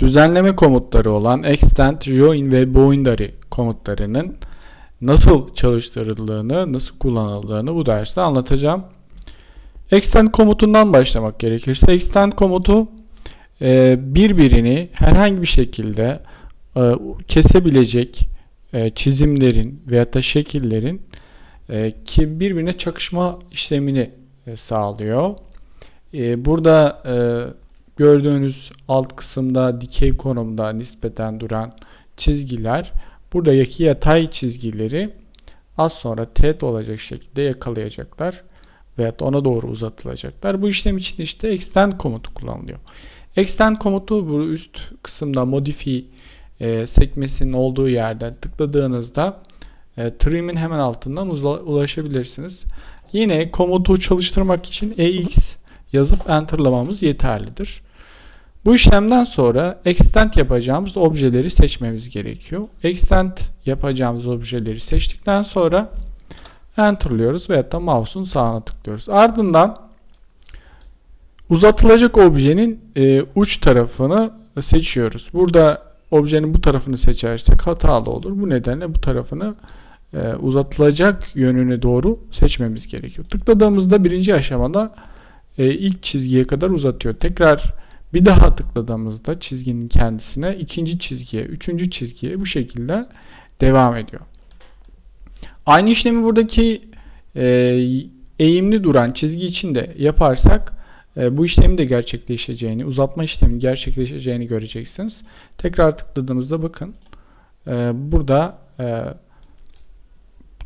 Düzenleme komutları olan extend, join ve boundary komutlarının nasıl çalıştırıldığını, nasıl kullanıldığını bu derste anlatacağım. Extend komutundan başlamak gerekirse extend komutu e, birbirini herhangi bir şekilde e, kesebilecek e, çizimlerin veyahut da şekillerin ki birbirine çakışma işlemini sağlıyor. Burada gördüğünüz alt kısımda dikey konumda nispeten duran çizgiler buradaki yatay çizgileri az sonra teğet olacak şekilde yakalayacaklar veyahut ona doğru uzatılacaklar. Bu işlem için işte extend komutu kullanılıyor. Extend komutu bu üst kısımda modify e, sekmesinin olduğu yerden tıkladığınızda e, trim'in hemen altından ulaşabilirsiniz. Yine komutu çalıştırmak için EX yazıp enterlamamız yeterlidir. Bu işlemden sonra extend yapacağımız objeleri seçmemiz gerekiyor. Extend yapacağımız objeleri seçtikten sonra enterlıyoruz veyahut da mouse'un sağına tıklıyoruz. Ardından uzatılacak objenin e, uç tarafını seçiyoruz. Burada objenin bu tarafını seçersek hatalı olur. Bu nedenle bu tarafını e, uzatılacak yönüne doğru seçmemiz gerekiyor. Tıkladığımızda birinci aşamada e, ilk çizgiye kadar uzatıyor. Tekrar bir daha tıkladığımızda çizginin kendisine ikinci çizgiye, üçüncü çizgiye bu şekilde devam ediyor. Aynı işlemi buradaki e, eğimli duran çizgi için de yaparsak e, bu işlemin de gerçekleşeceğini, uzatma işleminin gerçekleşeceğini göreceksiniz. Tekrar tıkladığımızda bakın e, burada e,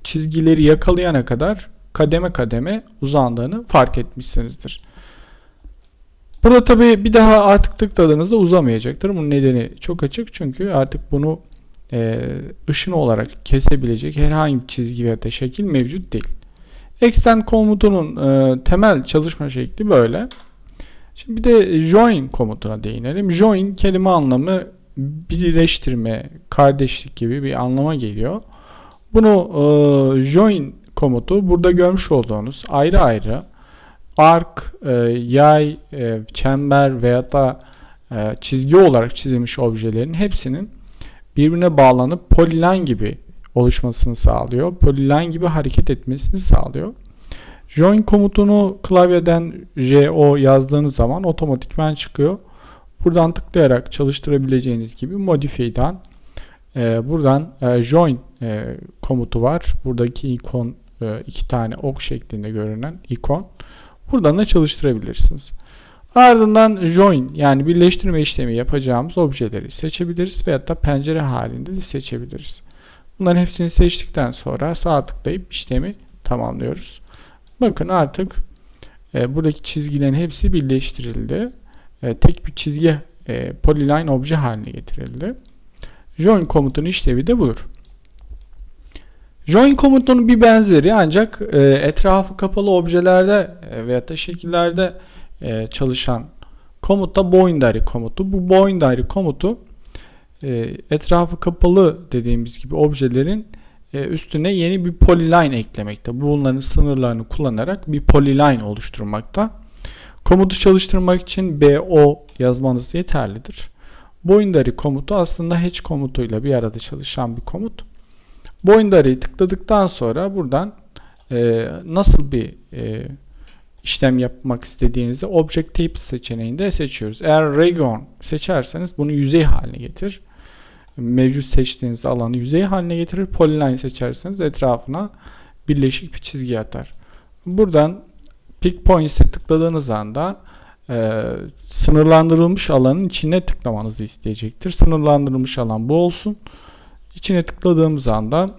çizgileri yakalayana kadar kademe kademe uzandığını fark etmişsinizdir. Burada tabii bir daha artık tıkladığınızda uzamayacaktır. Bunun nedeni çok açık çünkü artık bunu e, ışın olarak kesebilecek herhangi bir çizgi veya da şekil mevcut değil. Extend komutunun e, temel çalışma şekli böyle. Şimdi bir de join komutuna değinelim. Join kelime anlamı birleştirme, kardeşlik gibi bir anlama geliyor. Bunu e, join komutu burada görmüş olduğunuz ayrı ayrı ark, e, yay, e, çember veya da e, çizgi olarak çizilmiş objelerin hepsinin birbirine bağlanıp polyline gibi oluşmasını sağlıyor. Polyline gibi hareket etmesini sağlıyor. Join komutunu klavyeden JO yazdığınız zaman otomatikman çıkıyor. Buradan tıklayarak çalıştırabileceğiniz gibi Modify'den e, buradan e, Join e, komutu var. Buradaki ikon e, iki tane ok şeklinde görünen ikon. Buradan da çalıştırabilirsiniz. Ardından join yani birleştirme işlemi yapacağımız objeleri seçebiliriz veyahut da pencere halinde de seçebiliriz. Bunların hepsini seçtikten sonra sağ tıklayıp işlemi tamamlıyoruz. Bakın artık e, buradaki çizgilerin hepsi birleştirildi. E, tek bir çizgi e, polyline obje haline getirildi. Join komutunun işlevi de budur. Join komutunun bir benzeri ancak e, etrafı kapalı objelerde e, veyahut da şekillerde e, çalışan komut da boundary komutu. Bu boundary komutu e, etrafı kapalı dediğimiz gibi objelerin e, üstüne yeni bir polyline eklemekte. Bunların sınırlarını kullanarak bir polyline oluşturmakta. Komutu çalıştırmak için BO yazmanız yeterlidir. Boundary komutu aslında hatch komutuyla bir arada çalışan bir komut. Boundary'yi tıkladıktan sonra buradan e, nasıl bir e, işlem yapmak istediğinizi Object Type seçeneğinde seçiyoruz. Eğer Region seçerseniz bunu yüzey haline getir. Mevcut seçtiğiniz alanı yüzey haline getirir. Polyline seçerseniz etrafına birleşik bir çizgi atar. Buradan Pick Points'e tıkladığınız anda e, sınırlandırılmış alanın içine tıklamanızı isteyecektir. Sınırlandırılmış alan bu olsun. İçine tıkladığımız anda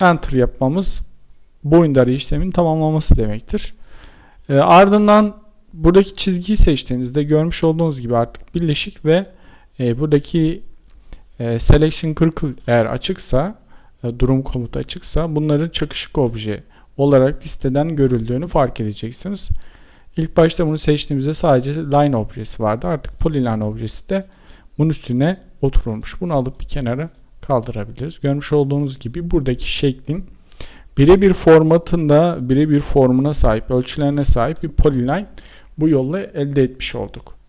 Enter yapmamız boundary işlemini tamamlaması demektir. E, ardından buradaki çizgiyi seçtiğinizde görmüş olduğunuz gibi artık birleşik ve e, buradaki e, selection circle eğer açıksa e, durum komutu açıksa bunların çakışık obje olarak listeden görüldüğünü fark edeceksiniz. İlk başta bunu seçtiğimizde sadece line objesi vardı. Artık polyline objesi de bunun üstüne oturulmuş. Bunu alıp bir kenara kaldırabiliriz. Görmüş olduğunuz gibi buradaki şeklin birebir formatında birebir formuna sahip, ölçülerine sahip bir polyline bu yolla elde etmiş olduk.